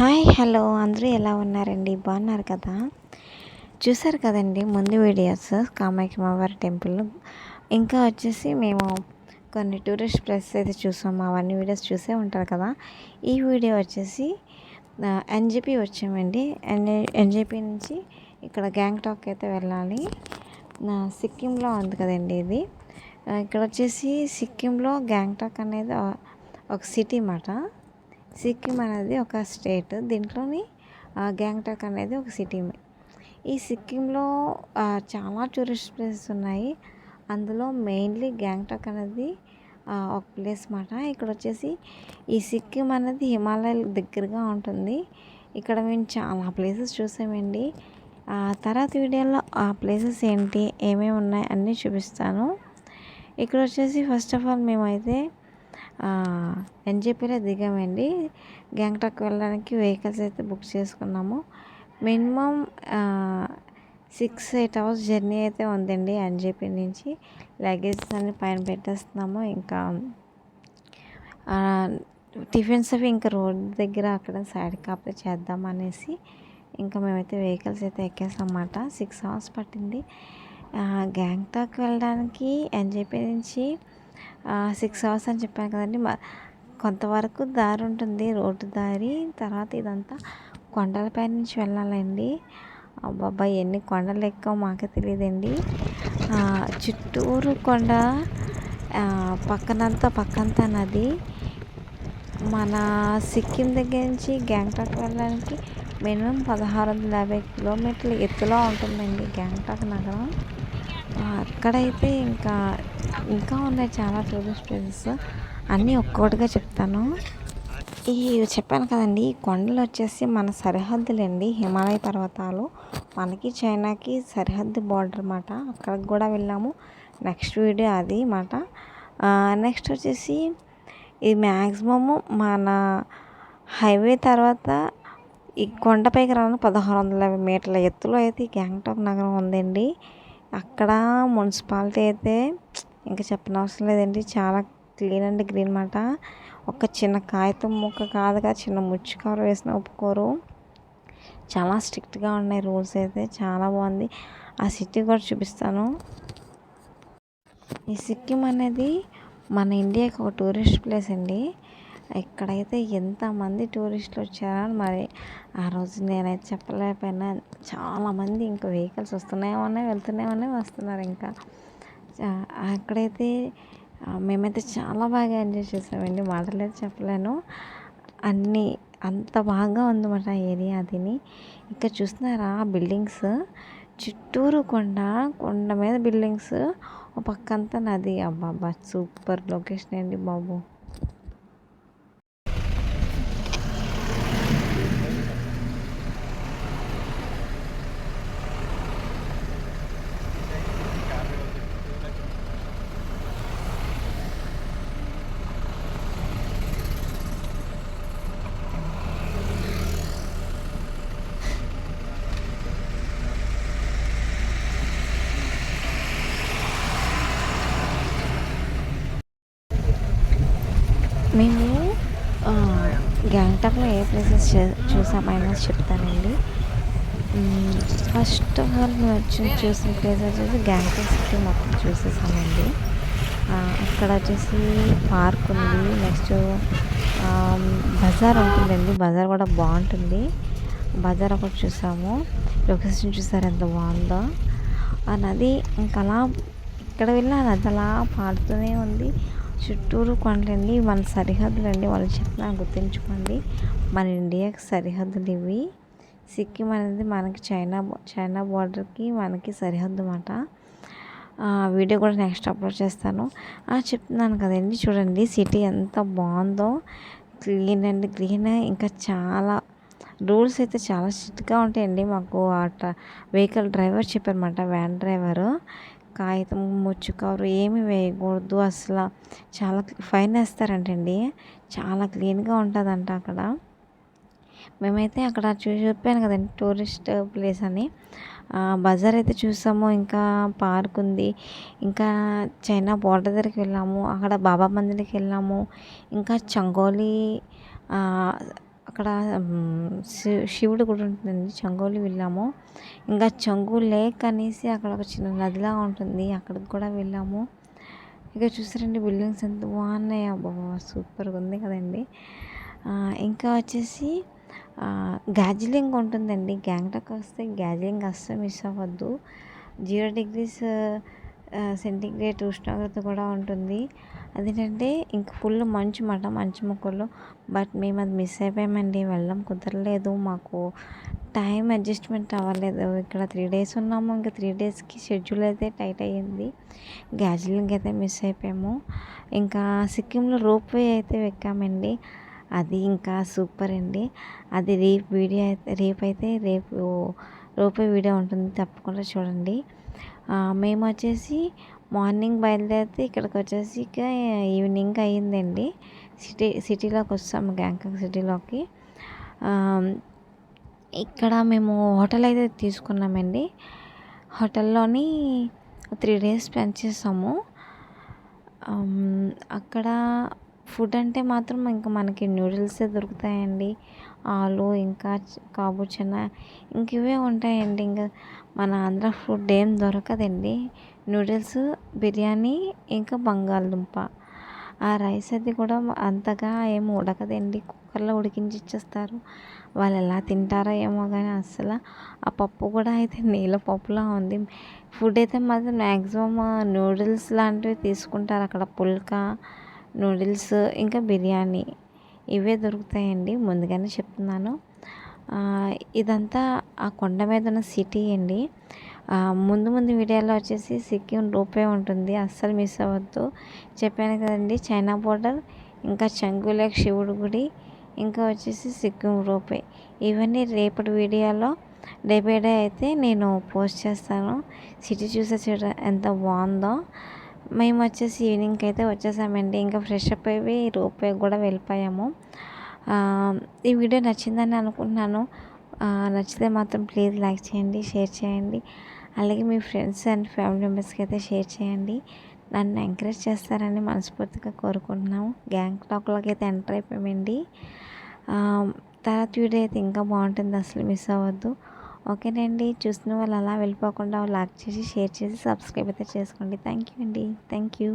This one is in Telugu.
Hi hello. అందరూ ఎలా ఉన్నారండి? బాగున్నారు కదా? చూసారు కదండి ముందు వీడియోస్ కామాఖ్యమ్మవారి టెంపుల్. ఇంకా వచ్చేసి మేము కొన్ని టూరిస్ట్ ప్లేసెస్ అయితే చూసాము అవన్నీ వీడియోస్ చూసే ఉంటారు కదా? ఈ వీడియో వచ్చేసి ఎన్జేపీ వచ్చామండి. ఎన్జేపీ నుంచి ఇక్కడ గ్యాంగ్టాక్ అయితే వెళ్ళాలి. సిక్కింలో ఉంది కదండి ఇది. ఇక్కడ వచ్చేసి సిక్కింలో గ్యాంగ్టాక్ అనేది ఒక సిటీ మాట సిక్కిం అనేది ఒక స్టేట్. దీంట్లోని గ్యాంగ్టాక్ అనేది ఒక సిటీ. ఈ సిక్కింలో చాలా టూరిస్ట్ ప్లేసెస్ ఉన్నాయి. అందులో మెయిన్లీ గ్యాంగ్టాక్ అనేది ఒక ప్లేస్ మాట ఇక్కడ వచ్చేసి ఈ సిక్కిం అనేది హిమాలయాల దగ్గరగా ఉంటుంది. ఇక్కడ మేము చాలా ప్లేసెస్ చూసామండి. తర్వాత వీడియోలో ఆ ప్లేసెస్ ఏంటి ఏమేమి ఉన్నాయి అన్నీ చూపిస్తాను. ఇక్కడ వచ్చేసి ఫస్ట్ ఆఫ్ ఆల్ మేమైతే ఎన్జేపీలో దిగామండి. గ్యాంగ్టాక్ వెళ్ళడానికి వెహికల్స్ అయితే బుక్ చేసుకున్నాము. Minimum six eight hours journey అయితే ఉందండి ఎన్జేపీ నుంచి. లగేజ్ అన్ని పైన పెట్టేస్తున్నాము. ఇంకా టిఫిన్స్ అవి ఇంకా రోడ్ దగ్గర అక్కడ సైడ్ కాపే చేద్దాం అనేసి ఇంకా మేమైతే వెహికల్స్ అయితే ఎక్కేసామన్నమాట. సిక్స్ అవర్స్ పట్టింది. గ్యాంగ్టాక్ వెళ్ళడానికి ఎన్జేపీ నుంచి సిక్స్ అవర్స్ అని చెప్పాను కదండి. కొంతవరకు దారి ఉంటుంది రోడ్డు దారి. తర్వాత ఇదంతా కొండలపై నుంచి వెళ్ళాలండి. అబ్బాయి ఎన్ని కొండలు ఎక్కువ మాకే తెలియదండి. చుట్టూరు కొండ పక్కనంతా పక్కంతా నది. మన సిక్కిం దగ్గర నుంచి గ్యాంగ్టాక్ వెళ్ళడానికి మినిమం పదహారు వందల యాభై కిలోమీటర్ల ఎత్తులో ఉంటుందండి గ్యాంగ్టాక్ నగరం. అక్కడైతే ఇంకా ఇంకా ఉన్నాయి చాలా టూరిస్ట్ ప్లేసెస్ అన్నీ ఒక్కొక్కటిగా చెప్తాను. ఈ చెప్పాను కదండి ఈ కొండలు వచ్చేసి మన సరిహద్దులండి హిమాలయ పర్వతాలు. మనకి చైనాకి సరిహద్దు బార్డర్ అన్నమాట అక్కడికి కూడా వెళ్ళాము. నెక్స్ట్ వీడియో అది మాట. నెక్స్ట్ వచ్చేసి ఇది మ్యాక్సిమము మన హైవే తర్వాత ఈ కొండపైకి రావడానికి పదహారు వందల యాభై మీటర్ల ఎత్తులో అయితే ఈ గ్యాంగ్టాక్ నగరం ఉందండి. అక్కడ మున్సిపాలిటీ అయితే ఇంకా చెప్పనవసరం లేదండి. చాలా క్లీన్ అండ్ గ్రీన్ మాట. ఒక చిన్న కాగితం ముక్క కాదుగా చిన్న ముచ్చుకారు వేసిన ఒప్పుకోరు. చాలా స్ట్రిక్ట్గా ఉన్నాయి రూల్స్ అయితే. చాలా బాగుంది. ఆ సిటీ కూడా చూపిస్తాను. ఈ సిక్కిం అనేది మన ఇండియాకి ఒక టూరిస్ట్ ప్లేస్ అండి. ఇక్కడైతే ఎంతమంది టూరిస్టులు వచ్చారని మరి ఆ రోజు నేనైతే చెప్పలేకపోయినా. చాలామంది ఇంకా వెహికల్స్ వస్తున్నాయి ఉన్నాయి వస్తున్నారు ఇంకా. అక్కడైతే మేమైతే చాలా బాగా ఎంజాయ్ చేసామండి. మాటలేదు చెప్పలేను. అన్నీ అంత బాగా ఉందన్నమాట ఏరియా అదిని. ఇక్కడ చూస్తున్నారా బిల్డింగ్స్? చుట్టూరు కొండ కొండ మీద బిల్డింగ్స్. ఒక పక్కంతా నది. అబ్బాబ్బా సూపర్ లొకేషన్ అండి బాబు. మేము గ్యాంగ్టాక్లో ఏ ప్లేసెస్ చూసామైనా చెప్తానండి. ఫస్ట్ ఆఫ్ ఆల్ మేము వచ్చి చూసిన ప్లేస్ వచ్చేసి గ్యాంగ్టాక్ సిటీ మొత్తం చూసేసామండి. అక్కడ వచ్చేసి పార్క్ ఉంది. నెక్స్ట్ బజార్ ఉంటుందండి. బజార్ కూడా బాగుంటుంది. బజార్ ఒకటి చూసాము. లొకేషన్ చూసారు ఎంత బాగుందో. ఆ నది ఇంకా అలా ఇక్కడ వెళ్ళిన నది అలా పాడుతూనే ఉంది. చుట్టూరు కొండలండి మన సరిహద్దులు అండి వాళ్ళు చెప్పిన గుర్తుంచుకోండి. మన ఇండియాకి సరిహద్దులు ఇవి సిక్కిం అనేది మనకి చైనా చైనా బార్డర్కి మనకి సరిహద్దు అన్నమాట వీడియో కూడా నెక్స్ట్ అప్లోడ్ చేస్తాను. చెప్తున్నాను కదండి. చూడండి సిటీ ఎంత బాగుందో. క్లీన్ అండ్ క్లీన్ ఇంకా చాలా రూల్స్ అయితే చాలా స్ట్రిక్ట్గా ఉంటాయండి. మాకు ఆ వెహికల్ డ్రైవర్ చెప్పారన్నమాట వ్యాన్ డ్రైవరు. కాగితం ముచ్చు కవర్ ఏమి వేయకూడదు. అసలు చాలా ఫైన్ వేస్తారంటండి. చాలా క్లీన్గా ఉంటుందంట అక్కడ. మేమైతే అక్కడ చూసి చెప్పాను కదండి టూరిస్ట్ ప్లేస్ అని. బజార్ అయితే చూసాము ఇంకా పార్క్ ఉంది. ఇంకా చైనా బోర్డర్ దగ్గరికి వెళ్ళాము అక్కడ బాబా మందిర్కి వెళ్ళాము. ఇంకా చంగోలి అక్కడ శి- శివుడు కూడా ఉంటుందండి. చంగోలి వెళ్ళాము. ఇంకా చంగు లేక్ అనేసి అక్కడ ఒక చిన్న నదిలా ఉంటుంది. అక్కడికి కూడా వెళ్ళాము. ఇక చూసారండి బిల్డింగ్స్ ఎంత బాగున్నాయి. అబ్బా సూపర్గా ఉంది కదండి. ఇంకా వచ్చేసి గ్యాజిలింగ్ ఉంటుందండి. గ్యాంగ్టాక్ వస్తే గ్యాజిలింగ్ అస్సలు మిస్ అవ్వద్దు. జీరో డిగ్రీస్ సెంటిగ్రేడ్ ఉష్ణోగ్రత కూడా ఉంటుంది. అదేంటంటే ఇంక ఫుల్ మంచు మాట మంచు మొక్కలు. బట్ మేము అది మిస్ అయిపోయామండి. వెళ్ళడం కుదరలేదు. మాకు టైం అడ్జస్ట్మెంట్ అవ్వలేదు. ఇక్కడ త్రీ డేస్ ఉన్నాము. ఇంకా త్రీ డేస్కి షెడ్యూల్ అయితే టైట్ అయ్యింది. గ్యాజులింగ్ అయితే మిస్ అయిపోయాము. ఇంకా సిక్కింలో రోప్ వే అయితే ఎక్కామండి అది ఇంకా సూపర్ అండి. అది రేపు వీడియో అయితే రేపు అయితే రేపు రోపే వీడియో ఉంటుంది. తప్పకుండా చూడండి. మేము వచ్చేసి మార్నింగ్ బయలుదేరితే ఇక్కడికి వచ్చేసి ఇక ఈవినింగ్ అయ్యిందండి. సిటీ సిటీలోకి వస్తాము గ్యాంకాక్ సిటీలోకి. ఇక్కడ మేము హోటల్ అయితే తీసుకున్నామండి. హోటల్లోని త్రీ డేస్ స్పెండ్ చేసాము. అక్కడ ఫుడ్ అంటే మాత్రం ఇంకా మనకి నూడిల్సే దొరుకుతాయండి. ఆలు ఇంకా చ- ఇంక ఇవే ఉంటాయండి. ఇంకా మన ఆంధ్ర ఫుడ్ ఏం దొరకదండి. నూడిల్స్ బిర్యానీ ఇంకా బంగాళదుంప. ఆ రైస్ అది కూడా అంతగా ఏం ఉడకదండి. కుక్కర్లో ఉడికించి ఇచ్చేస్తారు వాళ్ళు ఎలా తింటారో ఏమో కానీ అసలు ఆ పప్పు కూడా అయితే నీళ్ళ పప్పులా ఉంది. ఫుడ్ అయితే మాత్రం మ్యాక్సిమమ్ నూడిల్స్ లాంటివి తీసుకుంటారు. అక్కడ పుల్కా నూడిల్స్ ఇంకా బిర్యానీ ఇవే దొరుకుతాయండి. ముందుగానే చెప్తున్నాను. ఇదంతా ఆ కొండ మీద ఉన్న సిటీ అండి. ముందు ముందు వీడియోలో వచ్చేసి సిక్కిం రూపే ఉంటుంది. అస్సలు మిస్ అవ్వద్దు. చెప్పాను కదండి చైనా బోర్డర్ ఇంకా చంగులేక్ శివుడు గుడి ఇంకా వచ్చేసి సిక్కిం రూపే. ఇవన్నీ రేపటి వీడియోలో డే బై డే అయితే నేను పోస్ట్ చేస్తాను. సిటీ చూసే చూడ ఎంత బాగుందో. మేము వచ్చేసి ఈవినింగ్కి అయితే వచ్చేసామండి. ఇంకా ఫ్రెష్ అప్ అయ్యి రూపే కూడా వెళ్ళిపోయాము. ఈ వీడియో నచ్చిందని అనుకుంటున్నాను. నచ్చితే మాత్రం ప్లీజ్ లైక్ చేయండి షేర్ చేయండి. అలాగే మీ ఫ్రెండ్స్ అండ్ ఫ్యామిలీ మెంబర్స్కి అయితే షేర్ చేయండి. నన్ను ఎంకరేజ్ చేస్తారని మనస్ఫూర్తిగా కోరుకుంటున్నాము గ్యాంగ్టాక్లోకి అయితే ఎంటర్ అయిపోయామండి తర్వాత వీడియో అయితే ఇంకా బాగుంటుంది. అసలు మిస్ అవ్వద్దు. ఓకేనండి. చూసిన వాళ్ళు అలా వెళ్ళిపోకుండా లైక్ చేసి షేర్ చేసి సబ్స్క్రైబ్ అయితే చేసుకోండి. థ్యాంక్ యూ అండి. Thank you